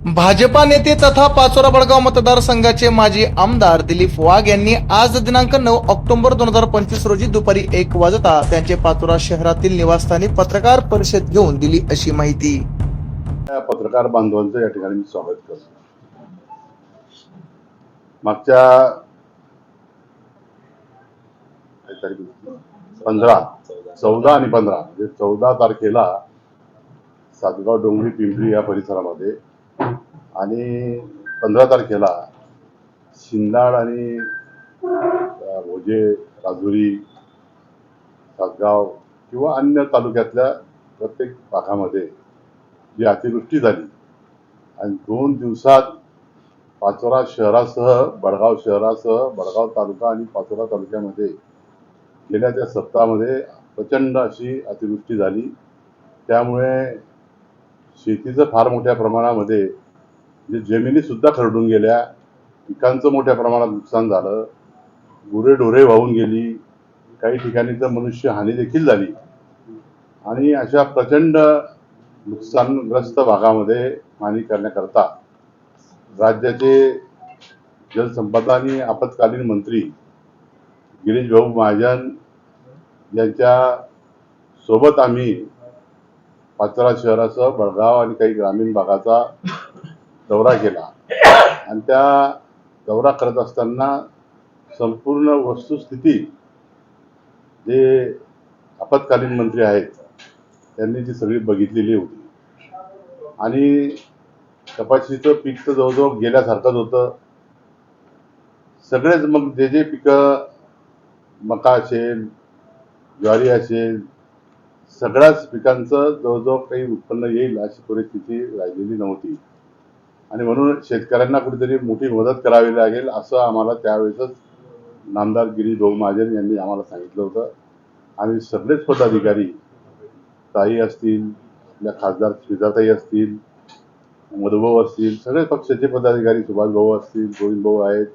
भाजपा नेते तथा पाचोरा बडगाव मतदारसंघाचे माजी आमदार दिलीप वाघ यांनी आज दिनांक नऊ ऑक्टोबर दोन हजार पंचवीस रोजी दुपारी एक वाजता त्यांचे पाचोरा शहरातील निवासस्थानी पत्रकार परिषद घेऊन दिली अशी माहिती. पत्रकार बांधवांचं या ठिकाणी मी स्वागत करतो. मागच्या पंधरा चौदा आणि पंधरा म्हणजे चौदा तारखेला सातगाव डोंगरी पिंपरी या परिसरामध्ये आणि पंधरा तारखेला शिंदाड आणि भोजे राजुरी सातगाव किंवा अन्य तालुक्यातल्या प्रत्येक भागामध्ये जी अतिवृष्टी झाली आणि दोन दिवसात पाचोरा शहरासह बडगाव शहरासह बडगाव तालुका आणि पाचोरा तालुक्यामध्ये गेल्या त्या सप्ताहामध्ये प्रचंड अशी अतिवृष्टी झाली. त्यामुळे शेतीचं फार मोठ्या प्रमाणामध्ये जमिनी जमिनीसुद्धा खरडून गेल्या पिकांचं मोठ्या प्रमाणात नुकसान झालं गुरेढोरे वाहून गेली काही ठिकाणी तर मनुष्य हानी देखील झाली. आणि अशा प्रचंड नुकसानग्रस्त भागामध्ये हानी करण्याकरता राज्याचे जलसंपदा आणि आपत्कालीन मंत्री गिरीश भाऊ महाजन यांच्या सोबत आम्ही पाचोरा शहरासह बडगाव आणि काही ग्रामीण भागाचा दौरा केला. आणि त्या दौरा करत असताना संपूर्ण वस्तुस्थिती जे आपत्कालीन मंत्री आहेत त्यांनी ती सगळी बघितलेली होती. आणि कपाशीचं पीक तर जवळजवळ गेल्यासारखंच होतं. सगळेच मग जे जे पिकं मका असेल ज्वारी असेल सगळ्याच पिकांचं जवळजवळ काही उत्पन्न येईल अशी परिस्थिती राहिलेली नव्हती. आणि म्हणून शेतकऱ्यांना कुठेतरी मोठी मदत करावी लागेल असं आम्हाला त्यावेळेसच नामदार गिरीश भाऊ महाजन यांनी आम्हाला सांगितलं होतं. आणि सगळेच पदाधिकारी ताई असतील आपल्या खासदार श्रीजाताई असतील मधुभाऊ असतील सगळे पक्षाचे पदाधिकारी सुभाष भाऊ असतील गोविंद भाऊ आहेत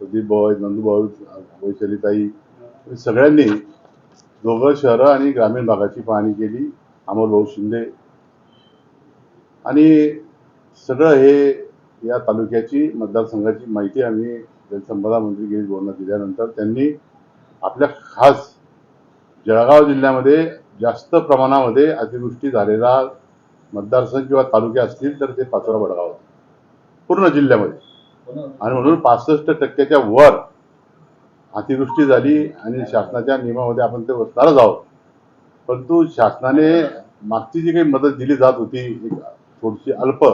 प्रदीप भाऊ आहेत नंदूभाऊ वैशालीताई हे सगळ्यांनी दोघं शहरं आणि ग्रामीण भागाची पाहणी केली अमोल भाऊ शिंदे. आणि सगळं हे या तालुक्याची मतदारसंघाची माहिती आम्ही जलसंपदा मंत्री गिरीश भाऊंना दिल्यानंतर त्यांनी आपल्या खास जळगाव जिल्ह्यामध्ये जास्त प्रमाणामध्ये अतिवृष्टी झालेला मतदारसंघ किंवा तालुके असतील तर ते पाचोरा बडगाव पूर्ण जिल्ह्यामध्ये. आणि म्हणून पासष्ट टक्क्याच्या वर अतिवृष्टी झाली आणि शासनाच्या नियमामध्ये आपण ते बसणारच आहोत. परंतु शासनाने मागची जी काही मदत दिली जात होती एक थोडीशी अल्प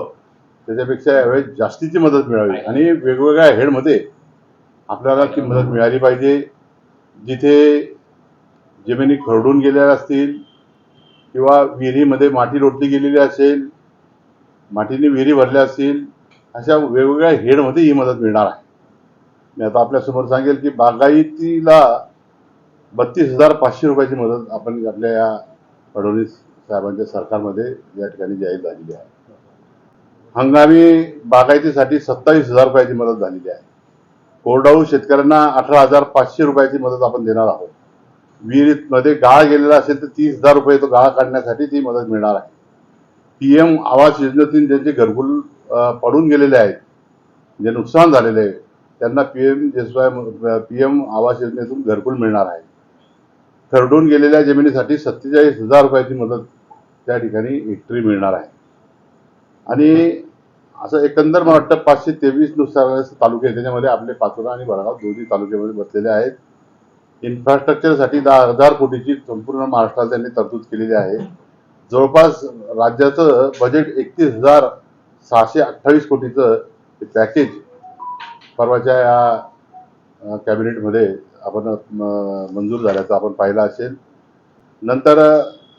त्याच्यापेक्षा यावेळेस जास्तीची मदत मिळावी. आणि वेगवेगळ्या हेडमध्ये आपल्याला ती मदत मिळाली पाहिजे. जिथे जमिनी खरडून गेल्या असतील किंवा विहिरीमध्ये माती लोटली गेलेली असेल मातीने विहिरी भरल्या असतील अशा वेगवेगळ्या हेडमध्ये ही मदत मिळणार आहे. मी आता आपल्यासमोर सांगेल की बागायतीला बत्तीस हजार पाचशे रुपयाची मदत आपण आपल्या या फडणवीस साहेबांच्या सरकारमध्ये या ठिकाणी जाहीर झालेली आहे. हंगामी बागायतीसाठी सत्तावीस हजार रुपयाची मदत झालेली आहे. कोरडाऊ शेतकऱ्यांना अठरा हजार पाचशे रुपयाची मदत आपण देणार आहोत. विहिरीमध्ये गाळ गेलेला असेल तर तीस हजार रुपये तो गाळ काढण्यासाठी ती मदत मिळणार आहे. पी एम आवास योजनेतून ज्यांचे घरकुल पडून गेलेले आहेत जे नुकसान झालेले आहे त्यांना P M P M Awas योजनेतून घरकुल मिळणार आहे. खरडून गेलेल्या जमिनीसाठी सत्तेचाळीस हजार रुपयाची मदत त्या ठिकाणी हेक्टरी मिळणार आहे. आणि असं एकंदर मला वाटतं पाचशे तेवीसनुसार तालुके आहेत. त्याच्यामध्ये आपले पाचोरा आणि वडगाव दोन्ही तालुक्यामध्ये बसलेले आहेत. इन्फ्रास्ट्रक्चरसाठी दहा हजार कोटीची संपूर्ण महाराष्ट्रात त्यांनी तरतूद केलेली आहे. जवळपास राज्याचं बजेट एकतीस हजार सहाशे अठ्ठावीस कोटीचं हे पॅकेज परवाच्या या कॅबिनेटमध्ये आपण म, मंजूर झाल्याचं आपण पाहिलं असेल. नंतर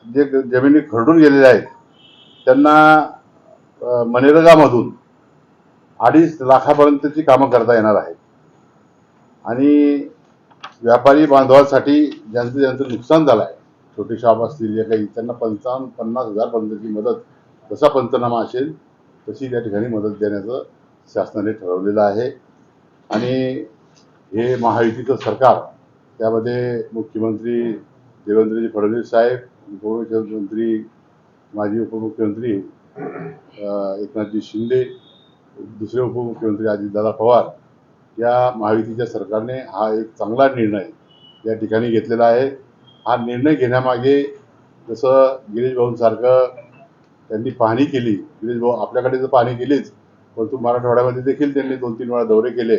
जे जमिनी खरडून गेलेल्या आहेत त्यांना मनरेगामधून अडीच लाखापर्यंतची कामं करता येणार आहेत. आणि व्यापारी बांधवांसाठी ज्यांचं ज्यांचं नुकसान झालं आहे छोटे शॉप असतील जे काही त्यांना पंचावन्न पन्नास हजारपर्यंतची मदत जसा पंचनामा असेल तशी त्या ठिकाणी मदत देण्याचं शासनाने ठरवलेलं आहे. आणि हे महायुतीचं सरकार त्यामध्ये मुख्यमंत्री देवेंद्रजी फडणवीस साहेब उपमुख्यमंत्री माजी उपमुख्यमंत्री एकनाथजी शिंदे दुसरे उपमुख्यमंत्री अजितदादा पवार या महायुतीच्या सरकारने हा एक चांगला निर्णय या ठिकाणी घेतलेला आहे. हा निर्णय घेण्यामागे जसं गिरीश भाऊंसारखं त्यांनी पाहणी केली गिरीश भाऊ आपल्याकडे तर पाहणी केलीच परंतु मराठवाड्यामध्ये देखील त्यांनी दोन तीन वेळा दौरे केले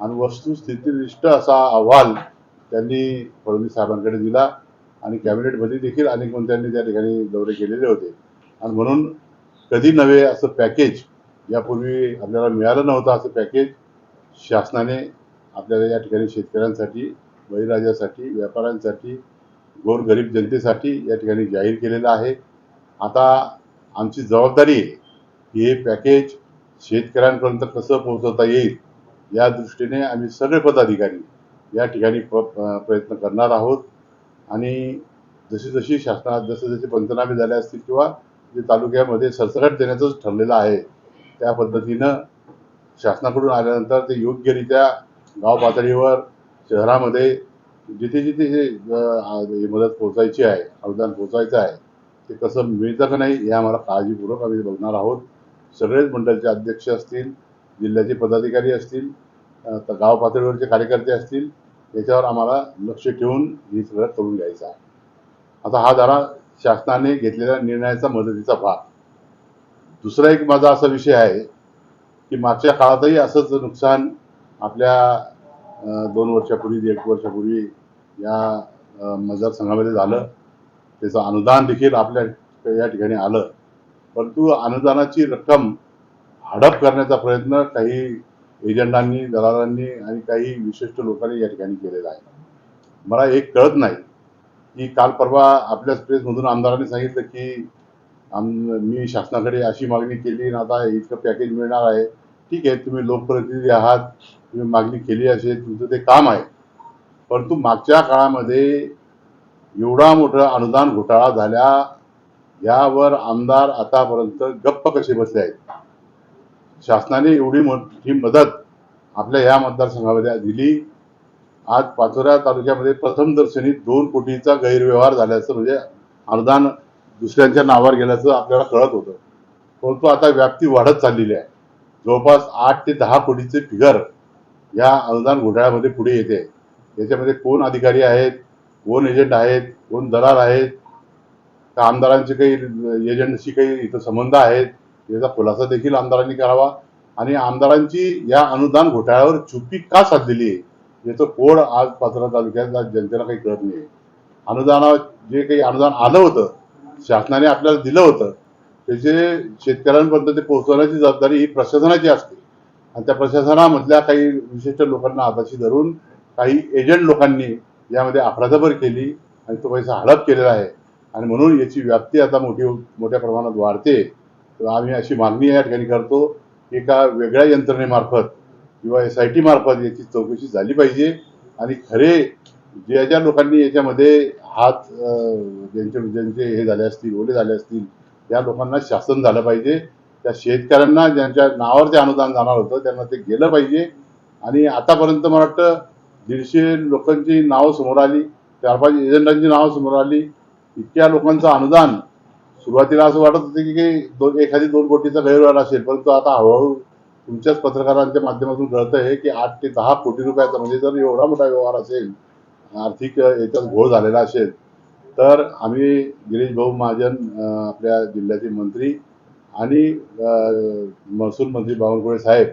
आणि वस्तुस्थितीनिष्ठ असा अहवाल त्यांनी फडणवीस साहेबांकडे दिला आणि कॅबिनेटमध्ये देखील अनेक मंत्र्यांनी त्या ठिकाणी दौरे केलेले होते. आणि म्हणून कधी नव्हे असं पॅकेज यापूर्वी आपल्याला मिळालं नव्हतं असं पॅकेज शासनाने आपल्याला या ठिकाणी शेतकऱ्यांसाठी बळीराजासाठी व्यापाऱ्यांसाठी गोरगरीब जनतेसाठी या ठिकाणी जाहीर केलेलं आहे. आता आमची जबाबदारी आहे की हे पॅकेज शेतकऱ्यांपर्यंत कसं पोहोचवता येईल या दृष्टीने आम्ही सगळे पदाधिकारी या ठिकाणी प्र प्रयत्न करणार आहोत. आणि जशी जशी शासनात जसे जसे पंचनामे झाले असतील किंवा जे तालुक्यामध्ये सरसकट देण्याचंच ठरलेलं आहे त्या पद्धतीनं शासनाकडून आल्यानंतर ते योग्यरित्या गाव पातळीवर शहरामध्ये जिथे जिथे हे हे मदत पोहोचायची आहे अनुदान पोहोचायचं आहे ते कसं मिळतं का नाही हे आम्हाला काळजीपूर्वक आम्ही बघणार आहोत. सगळेच मंडळाचे अध्यक्ष असतील जिल्ह्याचे पदाधिकारी असतील तर गाव पातळीवरचे कार्यकर्ते असतील याच्यावर आम्हाला लक्ष ठेवून हे सगळं करून घ्यायचं आहे. आता हा जरा शासनाने घेतलेल्या निर्णयाचा मदतीचा भाग. दुसरा एक माझा असा विषय आहे की मागच्या काळातही असंच नुकसान आपल्या दोन वर्षापूर्वी एक वर्षापूर्वी या मजार मतदारसंघामध्ये झालं. त्याचं अनुदान देखील आपल्या या ठिकाणी आलं. परंतु अनुदानाची रक्कम हडप करण्याचा प्रयत्न काही एजंटांनी दलालांनी आणि काही विशिष्ट लोकांनी या ठिकाणी केलेला आहे. मला एक कळत नाही की काल परवा आपल्याच प्रेसमधून आमदारांनी सांगितलं की आम मी शासनाकडे अशी मागणी केली आणि आता इतकं पॅकेज मिळणार आहे. ठीक आहे तुम्ही लोकप्रतिनिधी आहात तुम्ही मागणी केली असेल तुमचं ते काम आहे. परंतु मागच्या काळामध्ये एवढा मोठा अनुदान घोटाळा झाल्या यावर आमदार आतापर्यंत गप्प कसे बसले आहेत? शासनाने एवढी मोठी मदत आपल्या या मतदारसंघामध्ये दिली. आज पाचोऱ्या तालुक्यामध्ये प्रथम दर्शनी दोन कोटीचा गैरव्यवहार झाल्याचं म्हणजे अनुदान दुसऱ्यांच्या नावावर गेल्याचं आपल्याला कळत होतं. परंतु आता व्याप्ती वाढत चाललेली आहे. जवळपास आठ ते दहा कोटीचे फिगर या अनुदान घोटाळ्यामध्ये पुढे येते. याच्यामध्ये कोण अधिकारी आहेत कोण एजंट आहेत कोण दलाल आहेत का आमदारांचे काही एजंटशी काही इथं संबंध आहेत याचा खुलासा देखील आमदारांनी करावा. आणि आमदारांची या अनुदान घोटाळ्यावर चुप्पी का साधलेली आहे? म्हणजे याचं कोड आज पाचोरा तालुक्यात जनतेला काही कळत नाही. अनुदाना जे काही अनुदान आलं होतं शासनाने आपल्याला दिलं होतं त्याचे शेतकऱ्यांपर्यंत ते पोहोचवण्याची जबाबदारी ही प्रशासनाची असते. आणि त्या प्रशासनामधल्या काही विशिष्ट लोकांना हाताशी धरून काही एजंट लोकांनी यामध्ये अफरातफर केली आणि तो पैसा हडप केलेला आहे. आणि म्हणून याची व्याप्ती आता मोठी मोठ्या प्रमाणात वाढते. तर आम्ही अशी मागणी या ठिकाणी करतो एका वेगळ्या यंत्रणेमार्फत किंवा एस आय टी मार्फत याची चौकशी झाली पाहिजे. आणि खरे ज्या ज्या लोकांनी याच्यामध्ये हात ज्यांचे ज्यांचे हे झाले असतील ओले झाले असतील त्या लोकांना शासन झालं पाहिजे. त्या शेतकऱ्यांना ज्यांच्या नावावर ते अनुदान जाणार होतं त्यांना ते गेलं पाहिजे. आणि आतापर्यंत मला वाटतं दीडशे लोकांची नावं समोर आली चार पाच एजंटांची नावं समोर आली. इतक्या लोकांचं अनुदान सुरुवातीला असं वाटत होतं की काही दोन एखादी दोन कोटीचा गैरव्यवहार असेल परंतु आता हळूहळू तुमच्याच पत्रकारांच्या माध्यमातून कळतं आहे की आठ ते दहा कोटी रुपयाचा म्हणजे जर एवढा मोठा व्यवहार असेल आर्थिक याच्यात घोळ झालेला असेल तर आम्ही गिरीश भाऊ महाजन आपल्या जिल्ह्याचे मंत्री आणि महसूल मंत्री बावनकुळे साहेब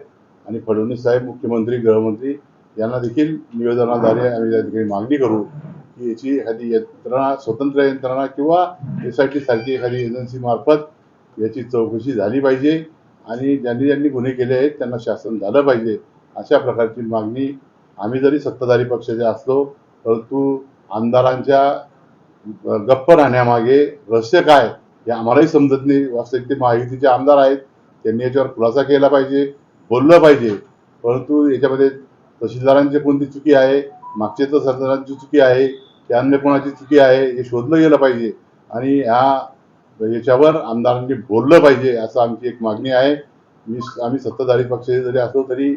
आणि फडणवीस साहेब मुख्यमंत्री गृहमंत्री यांना देखील निवेदनाद्वारे आम्ही त्या ठिकाणी मागणी करू की याची एखादी यंत्रणा स्वतंत्र यंत्रणा किंवा एस आय टी सारखी एखादी एजन्सीमार्फत याची चौकशी झाली पाहिजे. आणि ज्यांनी ज्यांनी गुन्हे केले आहेत त्यांना शासन झालं पाहिजे. अशा प्रकारची मागणी आम्ही जरी सत्ताधारी पक्षाचे असलो परंतु आमदारांच्या गप्प राहण्यामागे रहस्य काय हे आम्हालाही समजत नाही. वास्तविक ते महायुतीचे आमदार आहेत त्यांनी याच्यावर खुलासा केला पाहिजे बोललं पाहिजे. परंतु याच्यामध्ये तहसीलदारांची कोणती चुकी आहे मागचे तर चुकी आहे की अन्य कोणाची चुकी आहे हे शोधलं गेलं पाहिजे. आणि ह्या याच्यावर आमदारांनी बोललं पाहिजे असं आमची एक मागणी आहे. मी आम्ही सत्ताधारी पक्षाचे जरी असलो तरी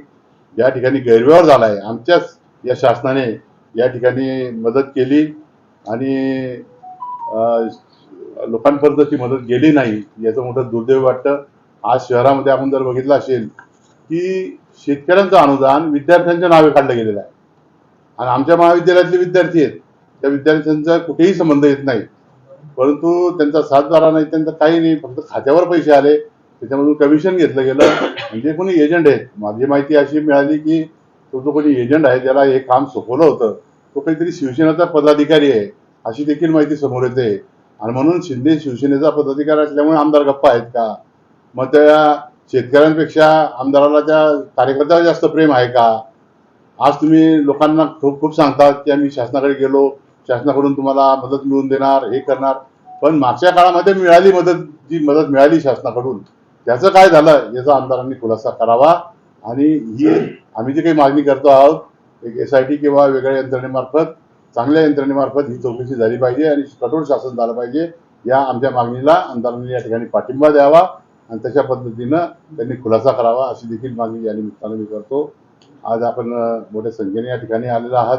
या ठिकाणी गैरव्यवहार झाला आहे आमच्याच या शासनाने या ठिकाणी मदत केली आणि लोकांपर्यंत ती मदत गेली नाही याचं मोठं दुर्दैव वाटतं. आज शहरामध्ये आपण जर बघितलं असेल की शेतकऱ्यांचं अनुदान विद्यार्थ्यांच्या नावे काढलं गेलेलं आहे. आणि आमच्या महाविद्यालयातले विद्यार्थी आहेत. त्या विद्यार्थ्यांचा कुठेही संबंध येत नाही. परंतु त्यांचा सातबारा नाही त्यांचा काही नाही फक्त खात्यावर पैसे आले. त्याच्यामधून कमिशन घेतलं गेलं. म्हणजे कोणी एजंट आहेत माझी माहिती अशी मिळाली की तो जो कोणी एजंट आहे ज्याला हे काम सोपवलं होतं. तो काहीतरी शिवसेनेचा पदाधिकारी आहे अशी देखील माहिती समोर येते. आणि म्हणून शिंदे शिवसेनेचा पदाधिकारी असल्यामुळे आमदार गप्पा आहेत का? मग त्या शेतकऱ्यांपेक्षा आमदाराला त्या कार्यकर्त्यावर जास्त प्रेम आहे का? आज तुम्ही लोकांना खूप खूप सांगतात की आम्ही शासनाकडे गेलो शासनाकडून तुम्हाला मदत मिळवून देणार हे करणार. पण मागच्या काळामध्ये मिळाली मदत जी मदत मिळाली शासनाकडून त्याचं काय झालं याचा आमदारांनी खुलासा करावा. आणि ही आम्ही जी काही मागणी करतो आहोत एक एस आय टी किंवा वेगळ्या यंत्रणेमार्फत चांगल्या यंत्रणेमार्फत ही चौकशी झाली पाहिजे आणि कठोर शासन झालं पाहिजे या आमच्या मागणीला आमदारांनी या ठिकाणी पाठिंबा द्यावा आणि तशा पद्धतीनं त्यांनी खुलासा करावा अशी देखील मागणी या निमित्तानं मी करतो. आज आपण मोठ्या संख्येने या ठिकाणी आलेला आहात.